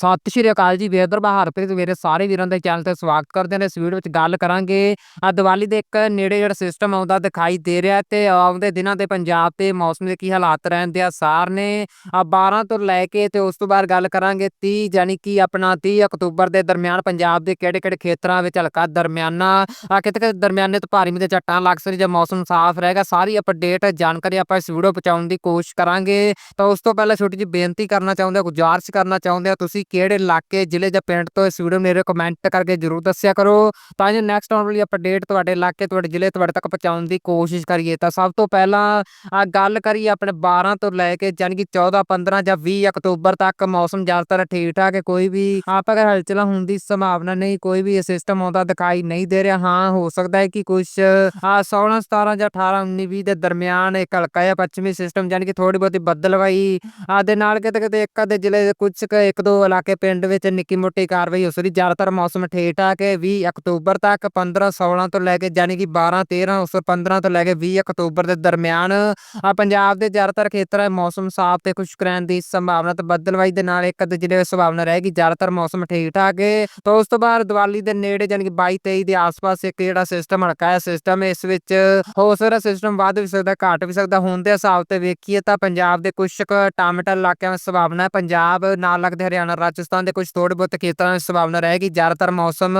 ਸਤਿ ਸ਼੍ਰੀ ਅਕਾਲ ਜੀ ਵੇਦਰ ਹਰਪ੍ਰੀਤ ਮੇਰੇ ਸਾਰੇ ਵੀਰਾਂ ਦੇ ਚੈਨਲ ਤੇ ਸਵਾਗਤ ਕਰਦੇ ਹਾਂ ਇਸ ਵੀਡੀਓ ਵਿੱਚ ਗੱਲ ਕਰਾਂਗੇ। ਆ ਦੀਵਾਲੀ ਦੇ ਇੱਕ ਨੇੜੇ ਜਿਹੜਾ ਸਿਸਟਮ ਆਉਂਦਾ ਦਿਖਾਈ ਦੇ ਰਿਹਾ ਤੇ ਆਉਂਦੇ ਦਿਨਾਂ ਦੇ ਪੰਜਾਬ ਤੇ ਮੌਸਮ ਦੇ ਕੀ ਹਾਲਾਤ ਰਹਿੰਦੇ ਆ ਸਾਰ ਨੇ। ਆ 12 ਤੋਂ ਲੈ ਕੇ ਤੇ ਉਸ ਤੋਂ ਬਾਅਦ ਗੱਲ ਕਰਾਂਗੇ 30 ਯਾਨੀ ਕਿ ਆਪਣਾ 30 ਅਕਤੂਬਰ ਦੇ ਦਰਮਿਆਨ ਪੰਜਾਬ ਦੇ ਕਿਹੜੇ ਕਿਹੜੇ ਖੇਤਰਾਂ ਵਿੱਚ ਹਲਕਾ ਦਰਮਿਆਨਾ। ਆ ਕਿਤੇ ਕਿਤੇ ਦਰਮਿਆਨੇ ਤੋਂ ਭਾਰੀ ਮੀਂਹ ਦੇ ਝੱਟਾਂ ਲੱਗ ਸਕਦੀ ਜੇ ਮੌਸਮ ਸਾਫ਼ ਰਹੇਗਾ। ਸਾਰੀ ਅਪਡੇਟ ਜਾਣਕਾਰੀ ਆਪਾਂ ਇਸ ਵੀਡੀਓ ਪਹੁੰਚਾਉਣ ਦੀ ਕੋਸ਼ਿਸ਼ ਕਰਾਂਗੇ। ਤਾਂ ਉਸ ਤੋਂ ਪਹਿਲਾਂ ਛੋਟੀ ਜਿਹੀ ਬੇਨਤੀ ਕਰਨਾ ਚਾਹੁੰਦੇ ਹਾਂ, ਗੁਜ਼ਾਰਿਸ਼ ਕਰਨਾ ਚਾਹੁੰਦੇ ਹਾਂ ਤੁਸੀਂ ਕਿਹੜੇ ਇਲਾਕੇ, ਜ਼ਿਲ੍ਹੇ ਜਾਂ ਪਿੰਡ ਤੋਂ ਇਸ ਵੀਡੀਓ ਮੇਰੇ ਕਮੈਂਟ ਕਰਕੇ ਜਰੂਰ ਦੱਸਿਆ ਕਰੋ। ਤਾਂ ਜੋ ਨੈਕਸਟ ਆਉਣ ਵਾਲੀ ਅਪਡੇਟ ਤੁਹਾਡੇ ਇਲਾਕੇ, ਤੁਹਾਡੇ ਜ਼ਿਲ੍ਹੇ ਤੁਹਾਡੇ ਤੱਕ ਪਹੁੰਚਾਉਣ ਦੀ ਕੋਸ਼ਿਸ਼ ਕਰੀਏ ਤਾਂ ਸਭ ਤੋਂ ਪਹਿਲਾਂ ਗੱਲ ਕਰੀਏ ਆਪਣੇ 12 ਤੋਂ ਲੈ ਕੇ ਯਾਨੀ ਕਿ 14 15 ਜਾਂ 20 ਅਕਤੂਬਰ ਤੱਕ ਮੌਸਮ ਜ਼ਿਆਦਾਤਰ ਠੀਕ ਠਾਕ ਹੈ, ਕੋਈ ਵੀ ਆਪਾਂ ਅਗਰ ਹਲਚਲਾਂ ਹੋਣ ਦੀ ਸੰਭਾਵਨਾ ਨਹੀਂ, ਕੋਈ ਵੀ ਸਿਸਟਮ ਆਉਂਦਾ ਦਿਖਾਈ ਨਹੀਂ ਦੇ ਰਿਹਾ, ਹਾਂ ਹੋ ਸਕਦਾ ਹੈ ਕਿ ਕੁਝ ਆ 16 17 ਜਾਂ 18 19 20 ਦੇ ਦਰਮਿਆਨ ਇੱਕ ਹਲਕਾ ਜਾਂ ਪੱਛਮੀ ਸਿਸਟਮ ਯਾਨੀ ਕਿ ਥੋੜੀ ਬਹੁਤੀ ਬੱਦਲਵਾਈ ਆ ਦੇ ਨਾਲ ਕਿਤੇ ਕਿਤੇ ਇੱਕ ਅੱਧੇ ਜ਼ਿਲ੍ਹੇ ਦੇ ਕੁਝ ਇੱਕ ਦੋ ਕੇ ਪਿੰਡ ਵਿੱਚ ਨਿੱਕੀ ਮੋਟੀ ਕਾਰਵਾਈ ਹੋ ਸਕਦੀ। ਜ਼ਿਆਦਾਤਰ ਮੌਸਮ ਠੀਕ ਠਾਕ ਹੈ 20 ਅਕਤੂਬਰ ਤੱਕ 15 16 ਤੋਂ ਲੈ ਕੇ ਯਾਨੀ ਕਿ 12 13 ਉਸ 15 ਤੋਂ ਲੈ ਕੇ 20 ਅਕਤੂਬਰ ਦੇ ਦਰਮਿਆਨ ਆ ਪੰਜਾਬ ਦੇ ਜ਼ਿਆਦਾਤਰ ਖੇਤਰਾਂ ਮੌਸਮ ਸਾਫ਼ ਤੇ ਖੁਸ਼ਕ ਰਹਿਣ ਦੀ ਸੰਭਾਵਨਾ ਤੇ ਬੱਦਲਵਾਈ ਦੇ ਨਾਲ ਇੱਕ ਅੱਧੇ ਜ਼ਿਲ੍ਹੇ ਵਿੱਚ ਸੰਭਾਵਨਾ ਰਹੇਗੀ। ਜ਼ਿਆਦਾਤਰ ਮੌਸਮ ਠੀਕ ਠਾਕ ਹੈ ਤਾਂ ਉਸ ਤੋਂ ਬਾਅਦ ਦੀਵਾਲੀ ਦੇ ਨੇੜੇ ਯਾਨੀ ਕਿ 22 23 ਦੇ ਆਸ-ਪਾਸ ਇੱਕ ਜਿਹੜਾ ਸਿਸਟਮ ਹਲਕਾ ਹੈ ਸਿਸਟਮ ਇਸ ਵਿੱਚ ਹੋ ਸਕਦਾ ਸਿਸਟਮ ਵੱਧ ਵੀ ਸਕਦਾ, ਘਟ ਵੀ ਸਕਦਾ। ਹੁਣ ਦੇ ਹਿਸਾਬ ਤੇ ਵੇਖੀਏ ਤਾਂ ਪੰਜਾਬ ਦੇ ਕੁਝ ਕੁ ਟਾਮਟਲ ਇਲਾਕਿਆਂ ਵਿੱਚ ਸੰਭਾਵਨਾ ਹੈ। ਪੰਜਾਬ ਨਾਲ ਲੱਗਦੇ ਹਰਿਆਣਾ ਰਾਜਸਥਾਨ ਦੇ ਕੁਝ ਥੋੜੇ ਬਹੁਤ ਖੇਤਰਾਂ ਵਿੱਚ ਸੰਭਾਵਨਾ ਰਹੇਗੀ। ਜ਼ਿਆਦਾਤਰ ਮੌਸਮ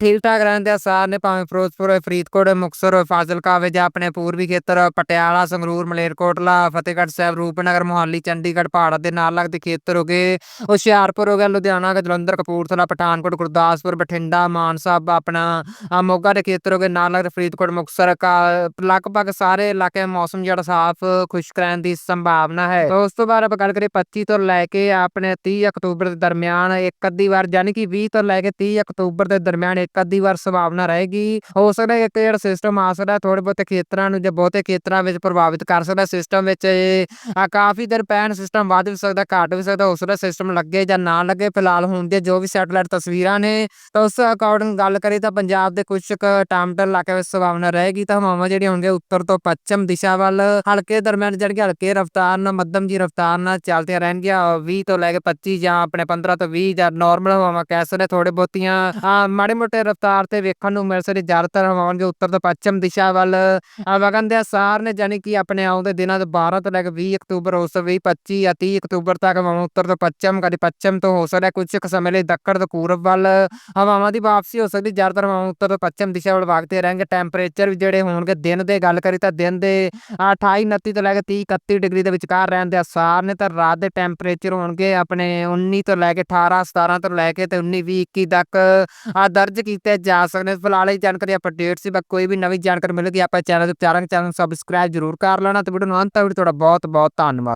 ਠੀਕ ਠਾਕ ਰਹਿਣ ਦੇ ਅਸਾਰ ਨੇ ਭਾਵੇਂ ਫਿਰੋਜ਼ਪੁਰ ਫਰੀਦਕੋਟ ਹੋਏ, ਮੁਕਤਸਰ ਫਾਜ਼ਿਲਕਾ ਜਾਂ ਆਪਣੇ ਪੂਰਬੀ ਖੇਤਰ ਪਟਿਆਲਾ ਸੰਗਰੂਰ ਮਲੇਰਕੋਟਲਾ ਫਤਿਹਗੜ੍ਹ ਸਾਹਿਬ ਰੂਪਨਗਰ ਮੋਹਾਲੀ ਚੰਡੀਗੜ੍ਹ ਪਹਾੜਾਂ ਦੇ ਨਾਲ ਲੱਗਦੇ ਖੇਤਰ ਹੋ ਗਏ। ਹੁਸ਼ਿਆਰਪੁਰ ਹੋ ਗਿਆ ਲੁਧਿਆਣਾ ਜਲੰਧਰ ਕਪੂਰਥਲਾ ਪਠਾਨਕੋਟ ਗੁਰਦਾਸਪੁਰ ਬਠਿੰਡਾ ਮਾਨਸਾ ਆਪਣਾ ਮੋਗਾ ਦੇ ਖੇਤਰ ਹੋ ਗਏ ਨਾਲ ਲੱਗਦੇ ਫਰੀਦਕੋਟ ਮੁਕਤਸਰ ਕਾ- ਲਗਭਗ ਸਾਰੇ ਇਲਾਕੇ ਮੌਸਮ ਜਿਹੜਾ ਸਾਫ਼ ਖੁਸ਼ਕ ਰਹਿਣ ਦੀ ਸੰਭਾਵਨਾ ਹੈ। ਤਾਂ ਉਸ ਤੋਂ ਬਾਅਦ ਆਪਾਂ ਗੱਲ ਕਰੀਏ 25 ਤੋਂ ਲੈ ਕੇ ਆਪਣੇ 30 ਅਕਤੂਬਰ ਦੇ ਦਰਮਿਆਨ ਇੱਕ ਅੱਧੀ ਵਾਰ ਯਾਨੀ ਕਿ 20 ਤੋਂ ਲੈ ਕੇ 30 ਅਕਤੂਬਰ ਦੇ ਦਰਮਿਆਨ ਇੱਕ ਅੱਧੀ ਵਾਰ ਸੰਭਾਵਨਾ ਰਹੇਗੀ। ਹੋ ਸਕਦਾ ਹੈ ਇੱਕ ਜਿਹੜਾ ਸਿਸਟਮ ਆ ਸਕਦਾ ਥੋੜੇ ਬਹੁਤੇ ਖੇਤਰਾਂ ਨੂੰ ਜਾਂ ਬਹੁਤੇ ਖੇਤਰਾਂ ਵਿੱਚ ਪ੍ਰਭਾਵਿਤ ਕਰ ਸਕਦਾ। ਸਿਸਟਮ ਵਿੱਚ ਆ ਕਾਫੀ ਦਿਨ ਪੈਣ ਸਿਸਟਮ ਵੱਧ ਵੀ ਸਕਦਾ, ਘਟ ਵੀ ਸਕਦਾ ਹੋ ਸਕਦਾ ਸਿਸਟਮ ਲੱਗੇ ਜਾਂ ਨਾ ਲੱਗੇ। ਫਿਲਹਾਲ ਹੁਣ ਦੇ ਜੋ ਵੀ ਸੈਟੇਲਾਈਟ ਤਸਵੀਰਾਂ ਨੇ, ਤਾਂ ਉਸ ਅਕੋਰਡਿੰਗ ਗੱਲ ਕਰੀ ਤਾਂ ਪੰਜਾਬ ਦੇ ਕੁਝ ਕੁ ਟਾਮਟਲ ਇਲਾਕੇ ਵਿੱਚ ਸੰਭਾਵਨਾ ਰਹੇਗੀ। ਤਾਂ ਹਵਾਵਾਂ ਜਿਹੜੀਆਂ ਹੋਣਗੀਆਂ ਉੱਤਰ ਤੋਂ ਪੱਛਮ ਦਿਸ਼ਾ ਵੱਲ, ਹਲਕੇ ਦਰਮਿਆਨ ਜਿਹੜੀ ਕਿ ਹਲਕੇ ਰਫ਼ਤਾਰ ਨਾਲ, ਮੱਧਮ ਜੀ ਰਫ਼ਤਾਰ ਨਾਲ ਚੱਲਦੀਆਂ ਰਹਿਣਗੀਆਂ 20 ਤੋਂ ਲੈ ਕੇ 25 ਜਾਂ ਆਪਣੇ 15 ਤੋਂ 20 ਜਾਂ ਨਾਰਮਲ ਹਵਾਵਾਂ ਕਹਿ ਸਕਦੇ ਥੋੜੇ ਬਹੁਤੀਆਂ ਮਾੜੇ ਮੋਟੇ ਰਫ਼ਤਾਰ ਤੇ ਵੇਖਣ ਨੂੰ ਮਿਲ ਸਕਦੀ, ਜ਼ਿਆਦਾਤਰ ਹਵਾਵਾਂ ਜੋ ਉੱਤਰ ਤੋਂ ਪੱਛਮ ਦਿਸ਼ਾ ਵੱਲ ਵਗਣ ਦੇ ਆਸਾਰ ਨੇ ਜਾਨੀ ਕਿ ਆਪਣੇ ਆਉਂਦੇ ਦਿਨਾਂ ਤੋਂ 12 ਤੋਂ ਲੈ ਕੇ 20 ਅਕਤੂਬਰ ਹੋ ਤੋਂ 20 25 ਜਾਂ 30 ਅਕਤੂਬਰ ਤੱਕ ਹਵਾਵਾਂ ਉੱਤਰ ਤੋਂ ਪੱਛਮ, ਕਦੇ ਪੱਛਮ ਤੋਂ ਹੋ ਸਕਦਾ, ਕੁਝ ਕੁ ਸਮੇਂ ਲਈ ਦੱਖਣ ਤੋਂ ਪੂਰਬ ਵੱਲ ਹਵਾਵਾਂ ਦੀ ਵਾਪਸੀ ਹੋ ਸਕਦੀ, ਜ਼ਿਆਦਾਤਰ ਹਵਾਵਾਂ ਉੱਤਰ ਤੋਂ ਪੱਛਮ ਦਿਸ਼ਾ ਵੱਲ ਵਗਦੇ ਰਹਿਣਗੇ ਟੈਂਪਰੇਚਰ ਵੀ ਜਿਹੜੇ ਹੋਣਗੇ ਦਿਨ ਦੇ, ਗੱਲ ਕਰੀ ਤਾਂ ਦਿਨ ਦੇ ਆ 28 29 ਤੋਂ ਲੈ ਕੇ 30 31 ਡਿਗਰੀ ਦੇ ਵਿਚਕਾਰ ਰਹਿਣ ਦੇ ਆਸਾਰ ਨੇ, ਤਾਂ ਰਾਤ ਦੇ ਟੈਂਪਰੇਚਰ ਹੋਣਗੇ ਆਪਣੇ 19 ਤੋਂ ਲੈ ਕੇ 18 17 ਤੋਂ ਲੈ ਕੇ ਤੇ 19 20 21 ਤੱਕ ਆ ਦਰਜ ਕੀਤੇ ਜਾ ਸਕਦੇ ਨੇ। ਫਿਲਹਾਲ ਇਹ ਜਾਣਕਾਰੀ ਅਪਡੇਟ ਸੀ, ਬਸ ਕੋਈ ਵੀ ਨਵੀਂ ਜਾਣਕਾਰੀ ਮਿਲੇਗੀ, ਆਪਾਂ ਚੈਨਲ ਤੇ ਚਾਰਾਂਗੇ ਚੈਨਲ ਸਬਸਕ੍ਰਾਈਬ ਜ਼ਰੂਰ ਕਰ ਲੈਣਾ। ਤੇ ਵੀਡੀਓ ਨੂੰ ਅੰਤ ਤੱਕ ਤੁਹਾਡਾ ਬਹੁਤ ਬਹੁਤ ਧੰਨਵਾਦ।